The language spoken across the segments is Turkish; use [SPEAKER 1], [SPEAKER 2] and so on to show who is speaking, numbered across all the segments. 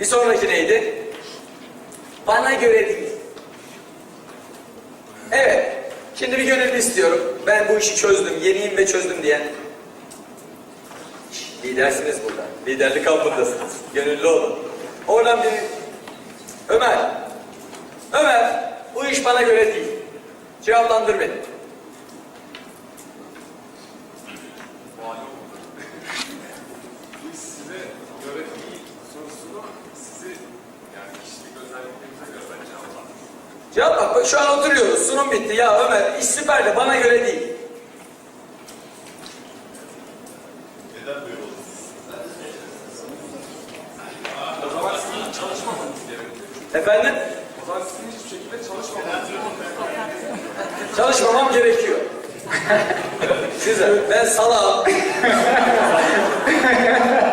[SPEAKER 1] Bir sonraki neydi? Bana göre değil. Evet. Şimdi bir gönüllü istiyorum. Ben bu işi çözdüm, yeniyim ve çözdüm diyen. Şş, Lidersiniz burada. Liderlik kampındasınız. Gönüllü olun. Oradan bir Ömer. Ömer, bu iş bana göre değil. Cevaplandır beni.
[SPEAKER 2] Biz size göre değil sorusunu sizi yani kişilik özelliklerinize göre ben cevaplandım.
[SPEAKER 1] Bak, bak şu an oturuyoruz. Sunum bitti. Ya Ömer, iş süper de bana göre değil.
[SPEAKER 2] Neden böyle oldu? O zaman sizin çalışmamanız gerekiyor.
[SPEAKER 1] Efendim?
[SPEAKER 2] O zaman sizin hiçbir şekilde çalışmamanız gerekiyor.
[SPEAKER 1] Çalışmamam gerekiyor. Güzel. Ben salağım.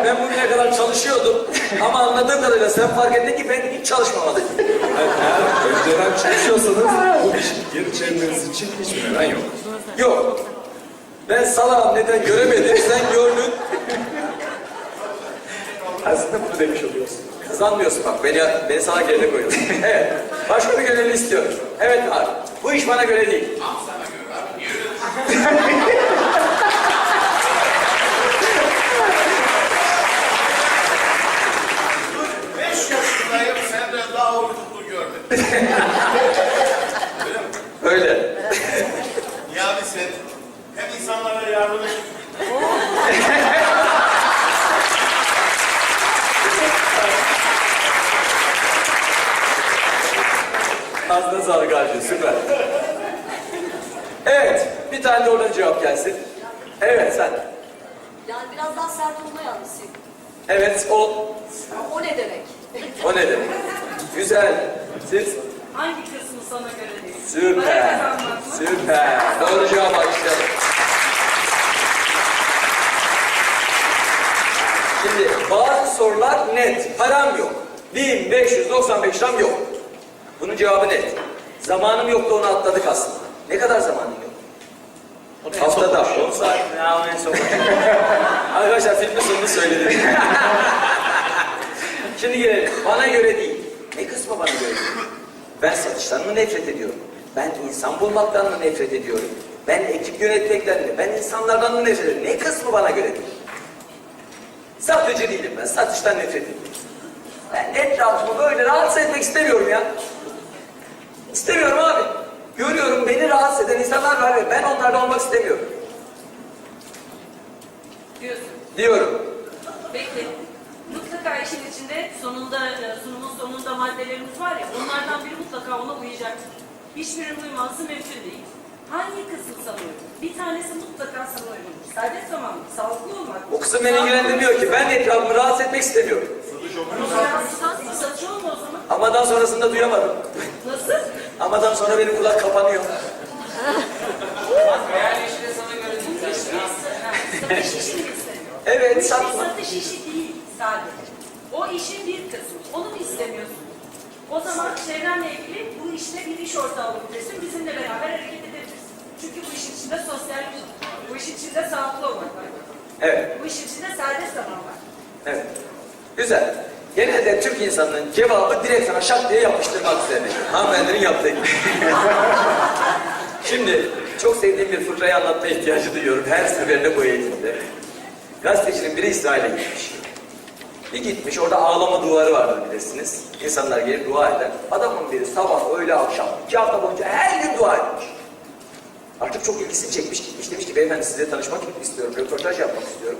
[SPEAKER 1] ben bugüne kadar çalışıyordum. Ama anladığım kadarıyla sen fark ettin ki ben hiç çalışmamalıyım.
[SPEAKER 2] Eğer önceden çalışıyorsanız bu işi geri çevirmeniz için hiçbir neden yok.
[SPEAKER 1] Yok. Ben salağım neden göremedim sen gördün.
[SPEAKER 2] Aslında bunu demiş oluyorsun.
[SPEAKER 1] Kazanmıyorsun bak beni, beni sana geride koyuyorsun. evet. Başka bir gönüllü istiyorum. Evet abi. Bu iş bana göre değil.
[SPEAKER 3] Beş yaşındayım senden daha umutsuzluğu görmedim.
[SPEAKER 1] Öyle.
[SPEAKER 3] Ya abi sen hem insanlara yardım et.
[SPEAKER 1] Ağzına sağlık abi. Süper. Evet. Bir tane de oradan cevap gelsin. Evet sen.
[SPEAKER 4] Yani biraz daha sert olma yanlısıyım.
[SPEAKER 1] Evet o.
[SPEAKER 4] O ne demek?
[SPEAKER 1] O ne demek? Güzel. Siz?
[SPEAKER 5] Hangi kısmı sana göre değil?
[SPEAKER 1] Süper. Süper. Doğru cevap alkışlayalım. Şimdi bazı sorular net. Param yok. 1595 liram yok. Bunun cevabı net. Zamanım yoktu onu atladık aslında. Ne kadar zamanım yok? Haftada 10 saat. Ya o en son. Arkadaşlar filmin sonunu söyledim. Şimdi gelelim. Bana göre değil. Ne kısmı bana göre değil? Ben satıştan mı nefret ediyorum? Ben insan bulmaktan mı nefret ediyorum? Ben ekip yönetmekten mi? Ben insanlardan mı nefret ediyorum? Ne kısmı bana göre değil? Satıcı değilim ben. Satıştan nefret ediyorum. Ben etrafımı böyle rahatsız etmek istemiyorum ya. İstemiyorum abi. Görüyorum beni rahatsız eden insanlar var ve ben onlardan olmak istemiyorum.
[SPEAKER 5] Diyorsun.
[SPEAKER 1] Diyorum.
[SPEAKER 5] Peki. Mutlaka işin içinde sonunda, e, sunumun sonunda maddelerimiz var ya, onlardan biri mutlaka ona uyacaktır. Hiçbiri uyması mümkün değil. Hangi kısım sana uygun? Bir tanesi mutlaka sana uygundur. Serbest zaman, sağlıklı olmak.
[SPEAKER 1] O kısım beni ilgilendirmiyor ki. Ben de etrafımı rahatsız etmek istemiyorum.
[SPEAKER 5] Satış olma o zaman.
[SPEAKER 1] Amadan sonrasında duyamadım.
[SPEAKER 5] Nasıl?
[SPEAKER 1] Amadan sonra benim kulak kapanıyor.
[SPEAKER 5] İşini istemiyor.
[SPEAKER 1] Evet, satma.
[SPEAKER 5] satış işi değil sadece. O işin bir kısmı. Onu mu istemiyorsun? O zaman çevrenle ilgili bu işte bir iş ortağı olabilirsin. Bizimle beraber hareket edebilirsin. Çünkü bu işin içinde sosyal bu işin içinde sağlıklı olmak var.
[SPEAKER 1] Evet,
[SPEAKER 5] Bu işin içinde serbest zaman var.
[SPEAKER 1] evet. Güzel. Genelde Türk insanının cevabı direkt sana şak diye yapıştırmak üzerine. Hanımefendinin yaptığı gibi. Şimdi çok sevdiğim bir fıkrayı anlatma ihtiyacı duyuyorum her seferinde bu eğitimde. Gazetecinin biri İsrail'e gitmiş. Bir gitmiş orada ağlama duvarı vardır bilirsiniz. İnsanlar gelip dua eder. Adamın biri sabah, öğle, akşam iki hafta boyunca her gün dua etmiş. Artık çok ilgisini çekmiş gitmiş. Demiş ki beyefendi sizinle tanışmak istiyorum, röportaj yapmak istiyorum.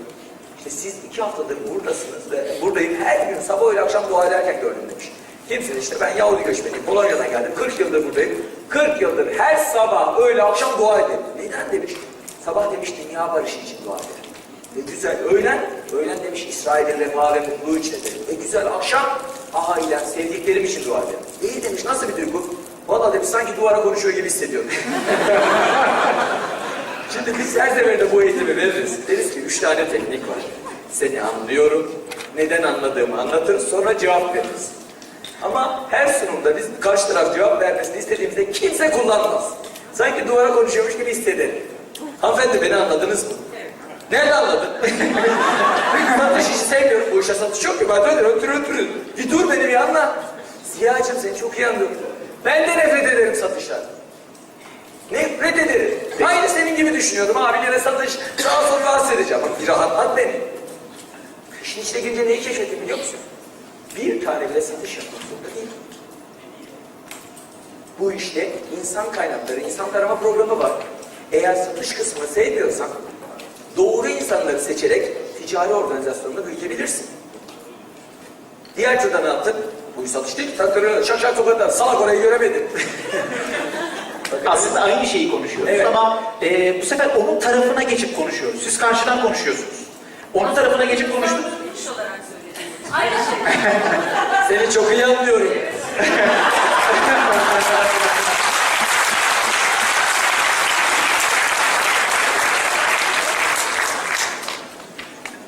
[SPEAKER 1] İşte siz iki haftadır buradasınız ve buradayım her gün sabah öğle akşam dua ederken gördüm demiş. Kimsin işte ben Yahudi göçmeniyim, Polonya'dan geldim, 40 yıldır buradayım. 40 yıldır her sabah öğle akşam dua ederim. Neden demiş. Sabah demiş dünya barışı için dua ederim. Ve güzel öğlen, öğlen demiş İsrail'in refah ve mutluluğu için ederim. Ve güzel akşam aha ile sevdiklerim için dua ederim. İyi demiş nasıl bir duygu? Valla demiş sanki duvara konuşuyor gibi hissediyorum. Şimdi biz her seferinde bu eğitimi veririz. Deriz ki üç tane teknik var. Seni anlıyorum, neden anladığımı anlatır, sonra cevap veririz. Ama her sunumda biz karşı taraf cevap vermesini istediğimizde kimse kullanmaz. Sanki duvara konuşuyormuş gibi hissederim. Hanımefendi beni anladınız mı? Nerede anladın? satış işi sevmiyorum. Bu işe satış yok ki. Ben öyle ötürü ötürü. Bir dur beni bir anla. Ziya'cığım seni çok iyi anlıyorum. Ben de nefret ederim satıştan. Nefret ederim. Aynı senin gibi düşünüyordum. Abi yine satış. Sağa sola rahatsız edeceğim. Bak bir rahatlat beni. İşin içine girince neyi keşfettim biliyor musun? Bir tane bile satış yapmak zorunda değil. Bu işte insan kaynakları, insan tarama programı var. Eğer satış kısmını sevmiyorsan doğru insanları seçerek ticari organizasyonda büyütebilirsin. Diğer türden ne yaptık? Bu değil ki takırı şak şak tokadan salak orayı göremedim.
[SPEAKER 6] Aslında aynı şeyi konuşuyoruz
[SPEAKER 1] Evet.
[SPEAKER 6] ama e, bu sefer onun tarafına geçip konuşuyoruz. Siz karşıdan konuşuyorsunuz. Onun tarafına geçip konuştunuz.
[SPEAKER 5] Iş olarak söyledim. Aynı şey.
[SPEAKER 1] Seni çok iyi anlıyorum.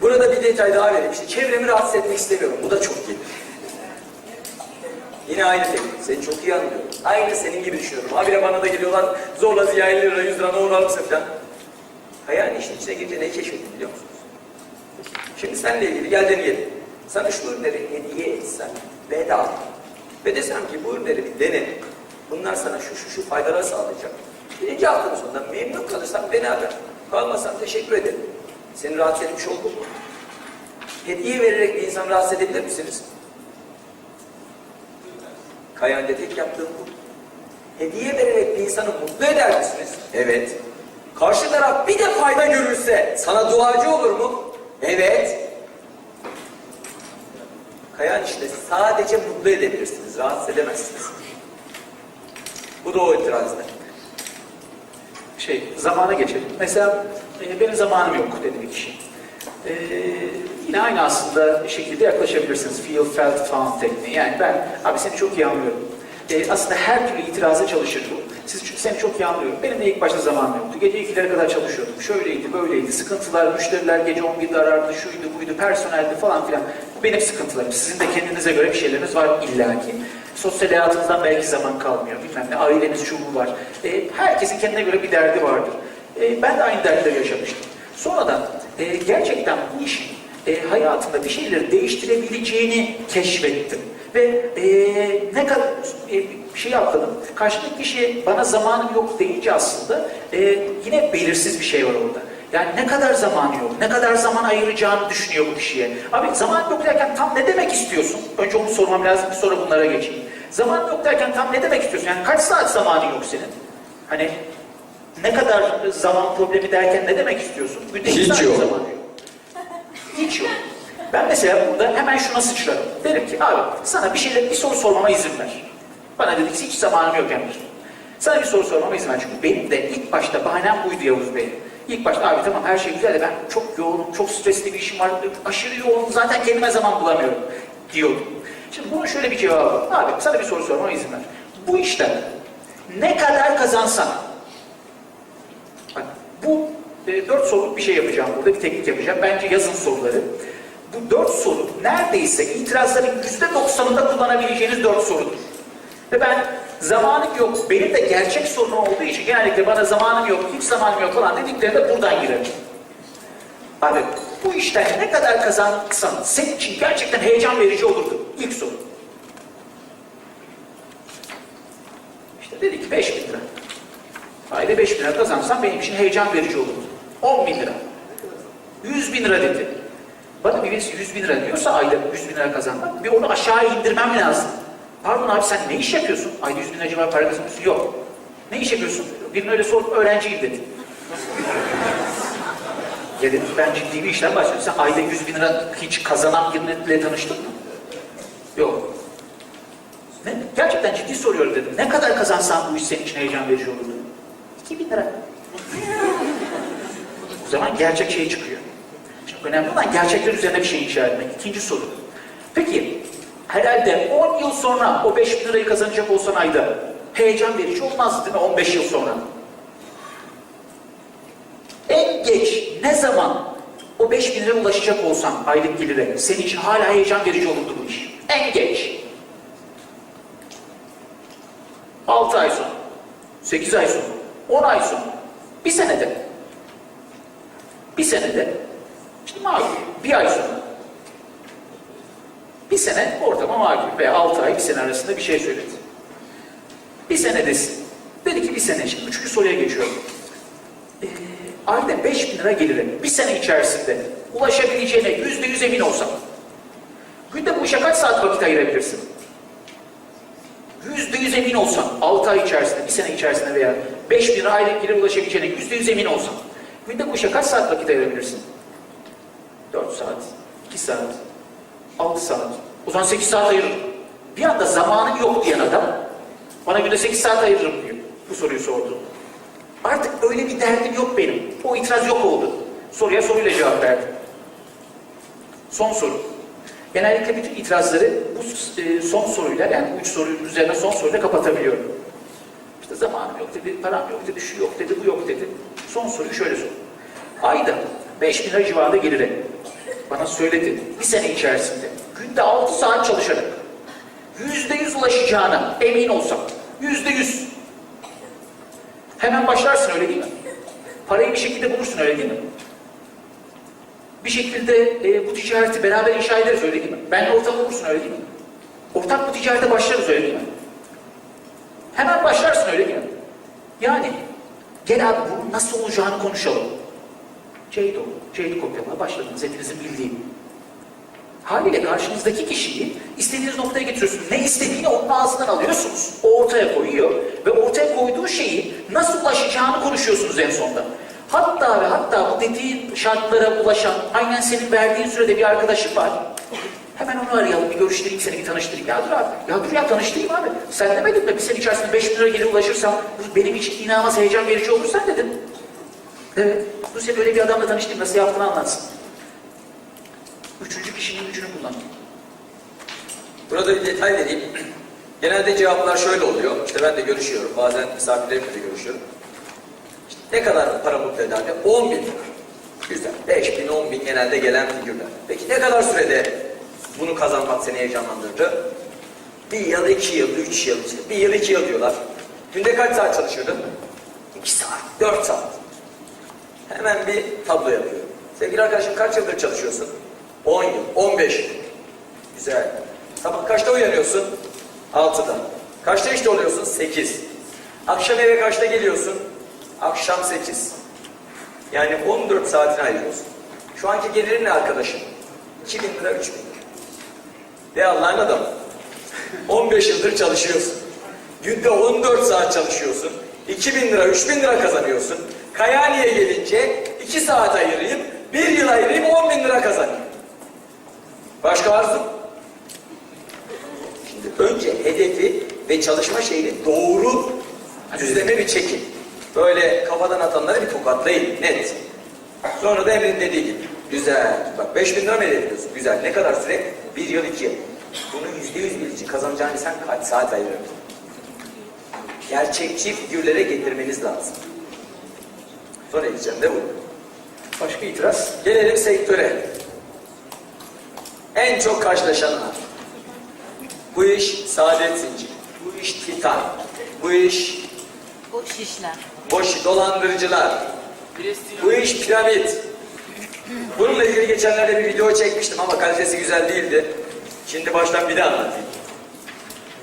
[SPEAKER 1] Burada bir detay daha vereyim. İşte çevremi rahatsız etmek istemiyorum. Bu da çok gelir. Yine aynı teknik. Seni çok iyi anlıyorum. Aynı senin gibi düşünüyorum. Habire bana da geliyorlar. Zorla Ziya 50 lira 100 lira ne olur alırsın falan. Hayal işin içine girince neyi keşfettim biliyor musunuz? Şimdi seninle ilgili gel deneyelim. Sana şu ürünleri hediye etsem bedava ve desem ki bu ürünleri bir dene. Bunlar sana şu şu şu faydalar sağlayacak. Birinci haftanın sonunda memnun kalırsan beni ara. Kalmazsan teşekkür ederim. Seni rahatsız etmiş oldum mu? Hediye vererek bir insanı rahatsız edebilir misiniz? Kayan'da tek yaptığım bu. Hediye vererek bir insanı mutlu eder misiniz? Evet. Karşı taraf bir de fayda görürse sana duacı olur mu? Evet. Kayan işte sadece mutlu edebilirsiniz, rahatsız edemezsiniz. Bu da o itirazda.
[SPEAKER 6] Şey, zamana geçelim. Mesela e, benim zamanım yok dedi bir kişi. E, yine aynı aslında şekilde yaklaşabilirsiniz. Feel, felt, found tekniği. Yani ben, abi seni çok iyi anlıyorum. E, aslında her türlü itiraza çalışır bu. Siz, seni çok iyi anlıyorum. Benim de ilk başta zamanım yoktu. Gece ikilere kadar çalışıyordum. Şöyleydi, böyleydi. Sıkıntılar, müşteriler gece 11'de arardı, şuydu, buydu, personeldi falan filan. Bu benim sıkıntılarım. Sizin de kendinize göre bir şeyleriniz var illaki. Sosyal hayatınızdan belki zaman kalmıyor. Bilmem ne, aileniz şu bu var. E, herkesin kendine göre bir derdi vardır. E, ben de aynı dertleri yaşamıştım. Sonradan e, gerçekten bu işin e, hayatımda bir şeyleri değiştirebileceğini keşfettim. Ve e, ne kadar e, şey atladım. Karşıdaki kişi bana zamanım yok deyince aslında e, yine belirsiz bir şey var orada. Yani ne kadar zamanı yok, ne kadar zaman ayıracağını düşünüyor bu kişiye. Abi zaman yok derken tam ne demek istiyorsun? Önce onu sormam lazım, bir sonra bunlara geçeyim. Zaman yok derken tam ne demek istiyorsun? Yani kaç saat zamanı yok senin? Hani ne kadar zaman problemi derken ne demek istiyorsun? Günde
[SPEAKER 1] Hiç yok.
[SPEAKER 6] zaman yok. Hiç yok. Ben mesela burada hemen şuna sıçrarım. Derim ki abi sana bir şeyler bir soru sormama izin ver. Bana dedi ki hiç zamanım yok Emir. Sana bir soru sormama izin ver. Çünkü benim de ilk başta bahanem buydu Yavuz Bey. İlk başta abi tamam her şey güzel de ben çok yoğunum, çok stresli bir işim var, aşırı yoğunum, zaten kendime zaman bulamıyorum diyordum. Şimdi bunun şöyle bir cevabı. Abi sana bir soru sormama izin ver. Bu işten ne kadar kazansan, e, dört soruluk bir şey yapacağım burada, bir teknik yapacağım. Bence yazın soruları. Bu dört soru neredeyse itirazların yüzde doksanında kullanabileceğiniz dört sorudur. Ve ben zamanım yok, benim de gerçek sorunum olduğu için genellikle bana zamanım yok, hiç zamanım yok falan dediklerinde buradan girerim. Abi bu işten ne kadar kazansan senin için gerçekten heyecan verici olurdu. İlk soru. İşte dedi ki 5 bin lira. Ayda 5 bin lira kazansam benim için heyecan verici olurdu. 10 bin lira. 100 bin lira dedi. Bana birisi 100 bin lira diyorsa ayda 100 bin lira kazanmak, bir onu aşağı indirmem lazım. Pardon abi sen ne iş yapıyorsun? Ayda 100 bin lira civarı para kazanıyorsun. Yok. Ne iş yapıyorsun? Birine öyle sor, öğrenciyim dedi. ya dedim ben ciddi bir işten bahsediyorum. Sen ayda 100 bin lira hiç kazanan biriyle tanıştın mı? Yok. Ne? Gerçekten ciddi soruyorum dedim. Ne kadar kazansan bu iş senin için heyecan verici olurdu? 2000 lira. O zaman gerçek şey çıkıyor. Şimdi önemli olan gerçekler üzerine bir şey inşa etmek. İkinci soru. Peki herhalde 10 yıl sonra o 5 bin lirayı kazanacak olsan ayda heyecan verici olmazdı değil mi 15 yıl sonra? En geç ne zaman o 5 bin liraya ulaşacak olsan aylık gelire senin için hala heyecan verici olurdu bu iş. En geç. 6 ay sonra, 8 ay sonra, 10 ay sonra, bir senede. Bir senede işte makul bir ay sonra bir sene ortama makul veya altı ay bir sene arasında bir şey söyledi. Bir sene desin. Dedi ki bir sene. Şimdi üçüncü soruya geçiyorum. Ee, ayda 5 bin lira gelire bir sene içerisinde ulaşabileceğine yüzde yüz emin olsam günde bu işe kaç saat vakit ayırabilirsin? Yüzde yüz emin olsam 6 ay içerisinde, bir sene içerisinde veya 5 bin lira aylık gelire ulaşabileceğine yüzde yüz emin olsam günde bu kaç saat vakit ayırabilirsin? 4 saat, 2 saat, 6 saat. O zaman 8 saat ayırırım. Bir anda zamanım yok diyen adam bana günde 8 saat ayırırım diyor. Bu soruyu sordu. Artık öyle bir derdim yok benim. O itiraz yok oldu. Soruya soruyla cevap verdim. Son soru. Genellikle bütün itirazları bu e, son soruyla yani bu üç sorunun üzerine son soruyla kapatabiliyorum. İşte zamanım yok dedi, param yok dedi, şu yok dedi, bu yok dedi. Son soruyu şöyle sor. Ayda 5 bin lira civarında gelire. Bana söyledi. Bir sene içerisinde. Günde 6 saat çalışarak. Yüzde yüz ulaşacağına emin olsam. Yüzde yüz. Hemen başlarsın öyle değil mi? Parayı bir şekilde bulursun öyle değil mi? Bir şekilde e, bu ticareti beraber inşa ederiz öyle değil mi? Benle ortak olursun öyle değil mi? Ortak bu ticarete başlarız öyle değil mi? Hemen başlarsın öyle değil mi? Yani gel abi bunun nasıl olacağını konuşalım. Ceydo, Ceydo kopyalamaya başladınız hepinizin bildiği. Haliyle karşınızdaki kişiyi istediğiniz noktaya getiriyorsunuz. Ne istediğini onun ağzından alıyorsunuz. O ortaya koyuyor ve ortaya koyduğu şeyi nasıl ulaşacağını konuşuyorsunuz en sonunda. Hatta ve hatta bu dediğin şartlara ulaşan, aynen senin verdiğin sürede bir arkadaşım var. Hemen onu arayalım, bir görüştüreyim seni, bir tanıştırayım. Ya dur abi, ya dur ya tanıştırayım abi. Sen demedin mi bir sene içerisinde 5 bin lira gelir ulaşırsam bu benim için inanılmaz heyecan verici olur sen dedin. Evet, dur sen öyle bir adamla tanıştırayım, nasıl yaptığını anlatsın. Üçüncü kişinin gücünü kullan.
[SPEAKER 1] Burada bir detay vereyim. Genelde cevaplar şöyle oluyor. İşte ben de görüşüyorum. Bazen misafirlerimle de görüşüyorum. İşte ne kadar para mutlu eder? 10 bin lira. Güzel. 5 bin, 10 bin genelde gelen figürler. Peki ne kadar sürede bunu kazanmak seni heyecanlandırdı? Bir yıl, iki yıl, üç yıl. işte bir yıl, iki yıl diyorlar. Günde kaç saat çalışıyordun? İki saat, dört saat. Hemen bir tablo yapıyorum. Sevgili arkadaşım kaç yıldır çalışıyorsun? 10 yıl, 15 yıl. Güzel. Sabah kaçta uyanıyorsun? 6'da. Kaçta işte oluyorsun? 8. Akşam eve kaçta geliyorsun? Akşam 8. Yani 14 saatini ayırıyorsun. Şu anki gelirin ne arkadaşım? 2000 lira, 3000 lira. Ve Allah'ın adamı. 15 yıldır çalışıyorsun. Günde 14 saat çalışıyorsun. 2000 lira, 3000 lira kazanıyorsun. Kayani'ye gelince 2 saat ayırayım, 1 yıl ayırayım 10 bin lira kazanayım. Başka arzun? Şimdi önce hedefi ve çalışma şeyini doğru düzleme bir çekin. Böyle kafadan atanları bir tokatlayın, net. Sonra da Emre'nin dediği gibi. Güzel. Bak 5 bin lira mı hedefliyorsun? Güzel. Ne kadar süre? Bir yıl, iki yıl. Bunu yüzde yüz bilici kazanacağını sen kaç saat ayırıyorsun? Gerçekçi figürlere getirmeniz lazım. Sonra diyeceğim de bu.
[SPEAKER 6] Başka itiraz?
[SPEAKER 1] Gelelim sektöre. En çok karşılaşanlar. Bu iş saadet zinciri. Bu iş titan. Bu iş
[SPEAKER 7] Boş işler.
[SPEAKER 1] boş dolandırıcılar. Bu iş piramit. Bununla ilgili geçenlerde bir video çekmiştim ama kalitesi güzel değildi. Şimdi baştan bir de anlatayım.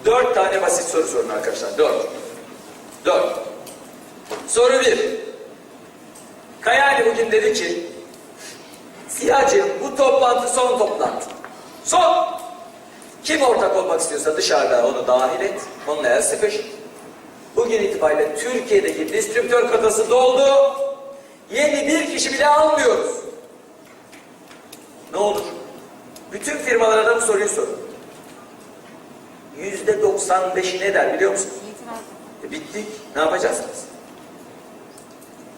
[SPEAKER 1] Dört tane basit soru sorun arkadaşlar. Dört. Dört. Soru bir. Kayali bugün dedi ki Siyacığım bu toplantı son toplantı. Son. Kim ortak olmak istiyorsa dışarıda onu dahil et. Onunla el sıkış. Bugün itibariyle Türkiye'deki distribütör kotası doldu. Yeni bir kişi bile almıyoruz. Ne olur? Bütün firmalara da bu soruyu sorun. Yüzde 95'i ne der biliyor musunuz? E bittik. Ne yapacağız biz?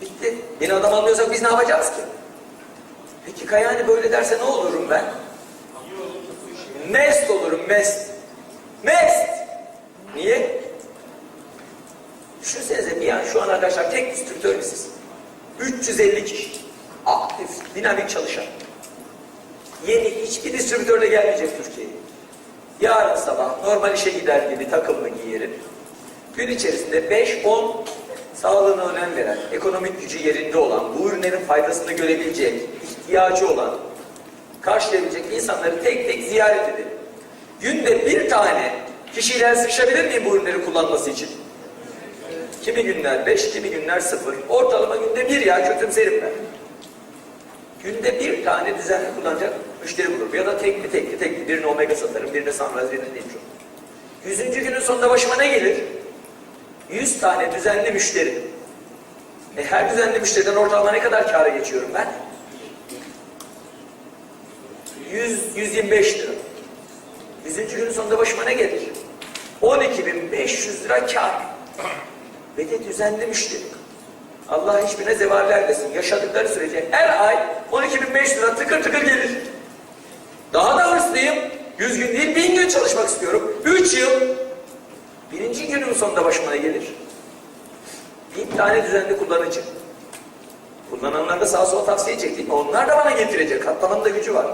[SPEAKER 1] Bitti. Yeni adam almıyorsak biz ne yapacağız ki? Peki Kayani böyle derse ne olurum ben? Mest olurum, mest. Mest! Niye? Düşünsenize bir an şu an arkadaşlar tek distribütör biziz. 350 kişi. Aktif, dinamik çalışan. Yeni hiçbir distribütör de gelmeyecek Türkiye'ye. Yarın sabah normal işe gider gibi takımlı giyerim. Gün içerisinde 5-10 sağlığına önem veren, ekonomik gücü yerinde olan, bu ürünlerin faydasını görebilecek, ihtiyacı olan, karşılayabilecek insanları tek tek ziyaret edelim. Günde bir tane kişiyle sıkışabilir miyim bu ürünleri kullanması için? Kimi günler beş, kimi günler sıfır. Ortalama günde bir ya kötümserim ben. Günde bir tane düzenli kullanacak müşteri bulurum. Ya da tekli tekli tekli. Birine omega satarım, birine sunrise, birine nitro. Yüzüncü günün sonunda başıma ne gelir? Yüz tane düzenli müşteri. E her düzenli müşteriden ortalama ne kadar kâra geçiyorum ben? 100, 125 lira. Yüzüncü günün sonunda başıma ne gelir? 12.500 lira kâr. Ve de düzenli müşteri. Allah hiçbirine zeval vermesin. Yaşadıkları sürece her ay 12.500 lira tıkır tıkır gelir. Daha da hırslıyım. 100 gün değil 1000 gün çalışmak istiyorum. 3 yıl. Birinci günün sonunda başıma ne gelir? Bir tane düzenli kullanıcı. Kullananlar da sağa sola tavsiye edecek değil mi? Onlar da bana getirecek. Katlamanın da gücü var.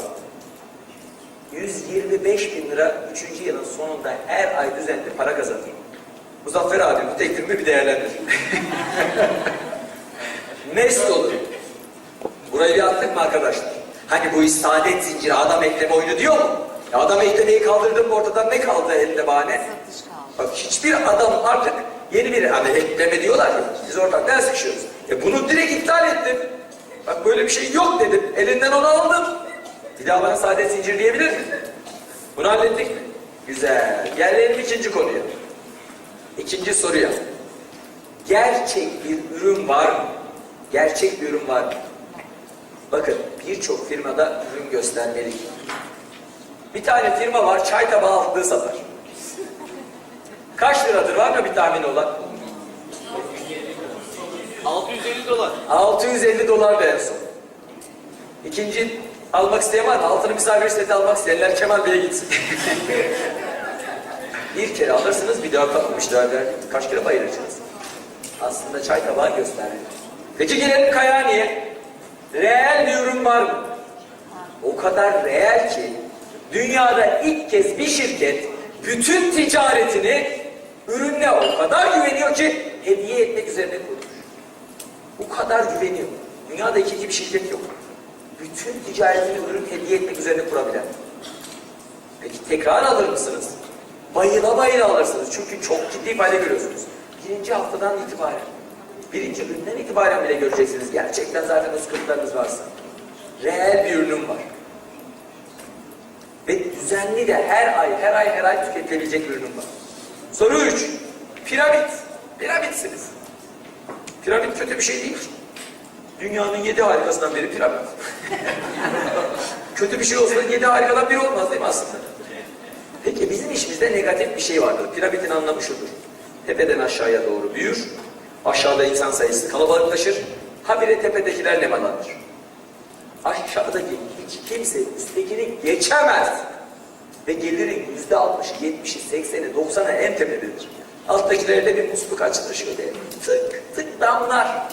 [SPEAKER 1] 125 bin lira 3. yılın sonunda her ay düzenli para kazanayım. Muzaffer abi bu teklifimi bir değerlendir. Mesut olur. Burayı bir attık mı arkadaşlar? Hani bu iş saadet zinciri adam ekleme oyunu diyor mu? Ya adam eklemeyi kaldırdım mı ortadan ne kaldı elinde bahane? Bak hiçbir adam artık yeni bir hani ekleme diyorlar ya biz ortak ders sıkışıyoruz. E bunu direkt iptal ettim. Bak böyle bir şey yok dedim. Elinden onu aldım. Bir daha bana saadet zinciri diyebilir mi? Bunu hallettik mi? Güzel. Gelelim ikinci konuya. İkinci soruya. Gerçek bir ürün var mı? Gerçek bir ürün var mı? Bakın birçok firmada ürün göstermelik. Bir tane firma var çay tabağı altlığı satar. Kaç liradır var mı bir tahmin olan?
[SPEAKER 3] 650 dolar.
[SPEAKER 1] 650 dolar da en son. İkinci almak isteyen var mı? Altını misafir seti almak isteyenler Kemal Bey'e gitsin. bir kere alırsınız bir daha kalkmış derler. Kaç kere bayılırsınız? Aslında çay tabağı gösterdi. Peki gelelim Kayani'ye. Reel bir ürün var mı? O kadar reel ki dünyada ilk kez bir şirket bütün ticaretini ürünle o kadar güveniyor ki hediye etmek üzerine kurmuş. O kadar güveniyor. Dünyada ikinci bir şirket yok. Bütün ticaretini ürün hediye etmek üzerine kurabilen. Peki tekrar alır mısınız? Bayıla bayıla alırsınız. Çünkü çok ciddi fayda görüyorsunuz. Birinci haftadan itibaren, birinci günden itibaren bile göreceksiniz. Gerçekten zaten sıkıntılarınız varsa. Reel bir ürünüm var. Ve düzenli de her ay, her ay, her ay tüketilebilecek ürünüm var. Soru 3. Piramit. Piramitsiniz. Piramit kötü bir şey değil. Dünyanın yedi harikasından biri piramit. kötü bir şey olsa yedi harikadan biri olmaz değil mi aslında? Peki bizim işimizde negatif bir şey vardır. Piramidin anlamı şudur. Tepeden aşağıya doğru büyür. Aşağıda insan sayısı kalabalıklaşır. Habire tepedekiler nemalanır. Aşağıdaki hiç kimse üsttekini geçemez. Ve gelirin yüzde altmışı, yetmişi, sekseni, doksanı en tepededir. Alttakilerde bir musluk açılır şöyle. Tık tık damlar.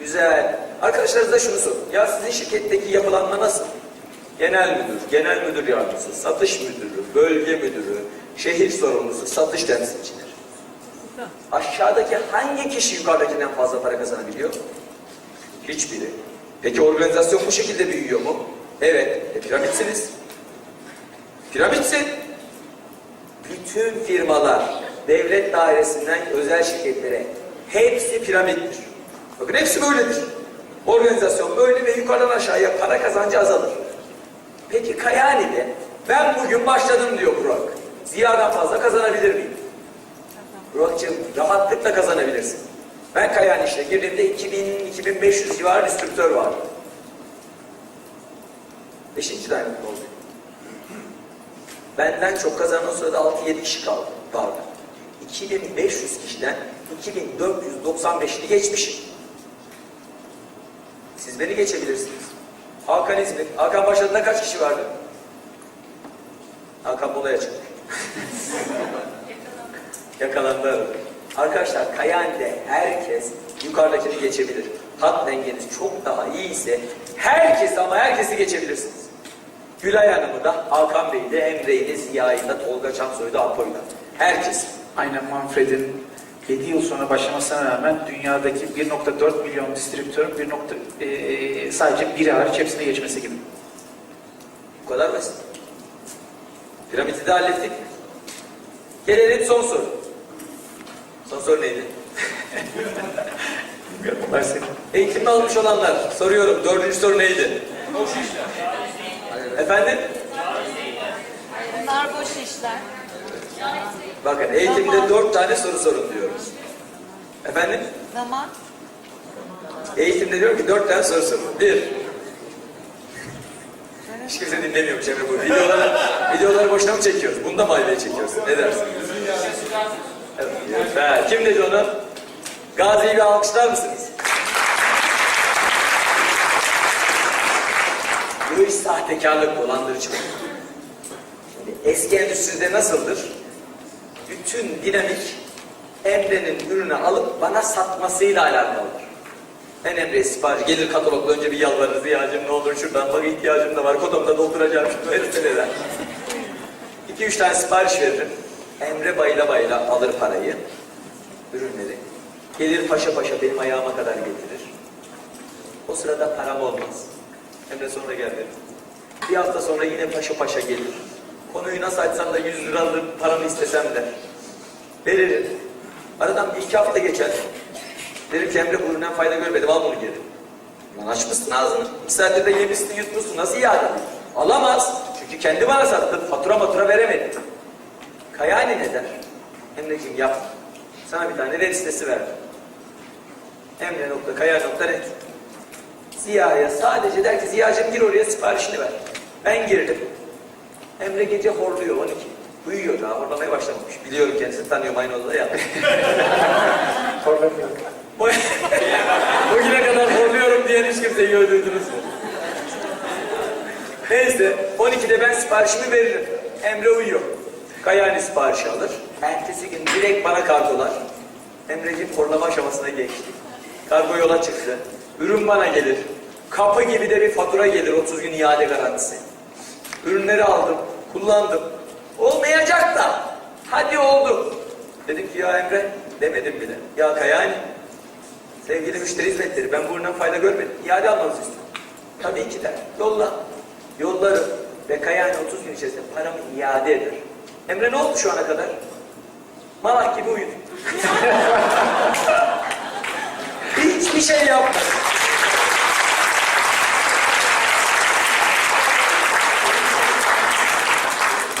[SPEAKER 1] Güzel. Arkadaşlarınıza şunu sorun. Ya sizin şirketteki yapılanma nasıl? Genel müdür, genel müdür yardımcısı, satış müdürü, bölge müdürü, şehir sorumlusu, satış temsilcileri. Aşağıdaki hangi kişi yukarıdakinden fazla para kazanabiliyor? Hiçbiri. Peki organizasyon bu şekilde büyüyor mu? Evet. E, piramitsiniz. Piramitsin. Bütün firmalar, devlet dairesinden özel şirketlere hepsi piramittir. Bakın hepsi böyledir. Organizasyon böyle ve yukarıdan aşağıya para kazancı azalır. Peki Kayani'de ben bugün başladım diyor Burak. Ziya'dan fazla kazanabilir miyim? Burak'cığım rahatlıkla kazanabilirsin. Ben Kayani işine girdiğimde 2000-2500 civarı distribütör vardı. Beşinci diamond oldu. Benden çok kazanan sırada 6-7 kişi kaldı. Vardı. 2500 kişiden 2495'ini geçmişim. Siz beni geçebilirsiniz. Hakan İzmir. Hakan başladığında kaç kişi vardı? Hakan molaya çıktı. Yakalandı. Arkadaşlar Kayani'de herkes yukarıdakini geçebilir. Hat dengeniz çok daha iyi ise herkes ama herkesi geçebilirsiniz. Gülay Hanım'ı da, Hakan Bey'i de, Emre'yi de, Ziya'yı da, Tolga Çamsoy'u da, Apo'yu da. Herkes.
[SPEAKER 6] Aynen Manfred'in 7 yıl sonra başlamasına rağmen dünyadaki 1.4 milyon distribütörün 1. nokta- e, sadece biri hariç hepsine geçmesi gibi.
[SPEAKER 1] Bu kadar basit. Piramidi de hallettik. Gelelim son soru. Son soru neydi?
[SPEAKER 6] Bilmiyorum.
[SPEAKER 1] Eğitimde almış olanlar. Soruyorum. Dördüncü soru neydi? Efendim?
[SPEAKER 4] Bunlar boş işler.
[SPEAKER 1] Bakın eğitimde dört tane soru sorun diyoruz. Efendim?
[SPEAKER 4] Zaman.
[SPEAKER 1] Eğitimde diyorum ki dört tane soru sorun. Bir. Hiç kimse dinlemiyormuş Emre bu. Videoları, videoları boşuna mı çekiyoruz? Bunu da mı çekiyoruz? Ne dersin? Evet. Ha, Kim dedi onu? Gazi'yi bir alkışlar mısınız? Bu iş sahtekarlık, dolandırıcılık. Şimdi eski endüstride nasıldır? Bütün dinamik Emre'nin ürünü alıp bana satmasıyla alakalıdır. Ben Emre'ye sipariş gelir katalogla önce bir yalvarır. Ziyacım ne olur şuradan bak ihtiyacım da var. Kodomda dolduracağım şunu verirse neler. İki üç tane sipariş veririm. Emre bayla bayla alır parayı. Ürünleri. Gelir paşa paşa benim ayağıma kadar getirir. O sırada param olmaz. Emre sonra gel derim. Bir hafta sonra yine paşa paşa gelir. Konuyu nasıl açsam da 100 lira alır paramı istesem de. Veririm. Aradan bir iki hafta geçer. Derim ki Emre bu üründen fayda görmedim al bunu geri. Lan açmışsın ağzını. İki saatte de yemişsin yutmuşsun. Nasıl iade? Alamaz. Çünkü kendi bana sattı. Fatura matura veremedi. Kayani ne der? Emre'ciğim yap. Sana bir tane web sitesi verdim. Emre.kaya.net Ziya'ya sadece der ki Ziya'cığım gir oraya siparişini ver. Ben girdim. Emre gece horluyor 12. Uyuyor daha horlamaya başlamamış. Biliyorum kendisini tanıyorum aynı odada ya. O- Bugüne kadar horluyorum diyen hiç kimseyi öldürdünüz mü? Neyse 12'de ben siparişimi veririm. Emre uyuyor. Kayani siparişi alır. Ertesi gün direkt bana kargolar. Emre'ciğim horlama aşamasına geçti. Kargo yola çıktı. Ürün bana gelir. Kapı gibi de bir fatura gelir 30 gün iade garantisi. Ürünleri aldım, kullandım. Olmayacak da. Hadi oldu. Dedim ki ya Emre, demedim bile. Ya Kayani, sevgili müşteri hizmetleri ben bu üründen fayda görmedim. İade almanızı istiyorum. Tabii ki der. Yolla. Yollarım. Ve Kayani 30 gün içerisinde paramı iade eder. Emre ne oldu şu ana kadar? Malak gibi uyudu. Hiçbir şey yapmadı.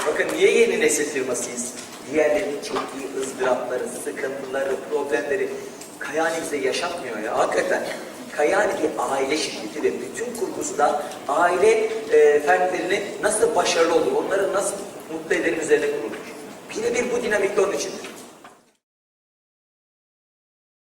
[SPEAKER 1] Bakın niye yeni nesil firmasıyız? Diğerlerinin çektiği ızdırapları, sıkıntıları, problemleri Kayani bize yaşatmıyor ya. Hakikaten. Kayani bir aile şirketi ve bütün kurgusu da aile e, fertlerini nasıl başarılı olur, onları nasıl mutlu ederim üzerine kurulur. Birebir bu dinamikte onun içindir.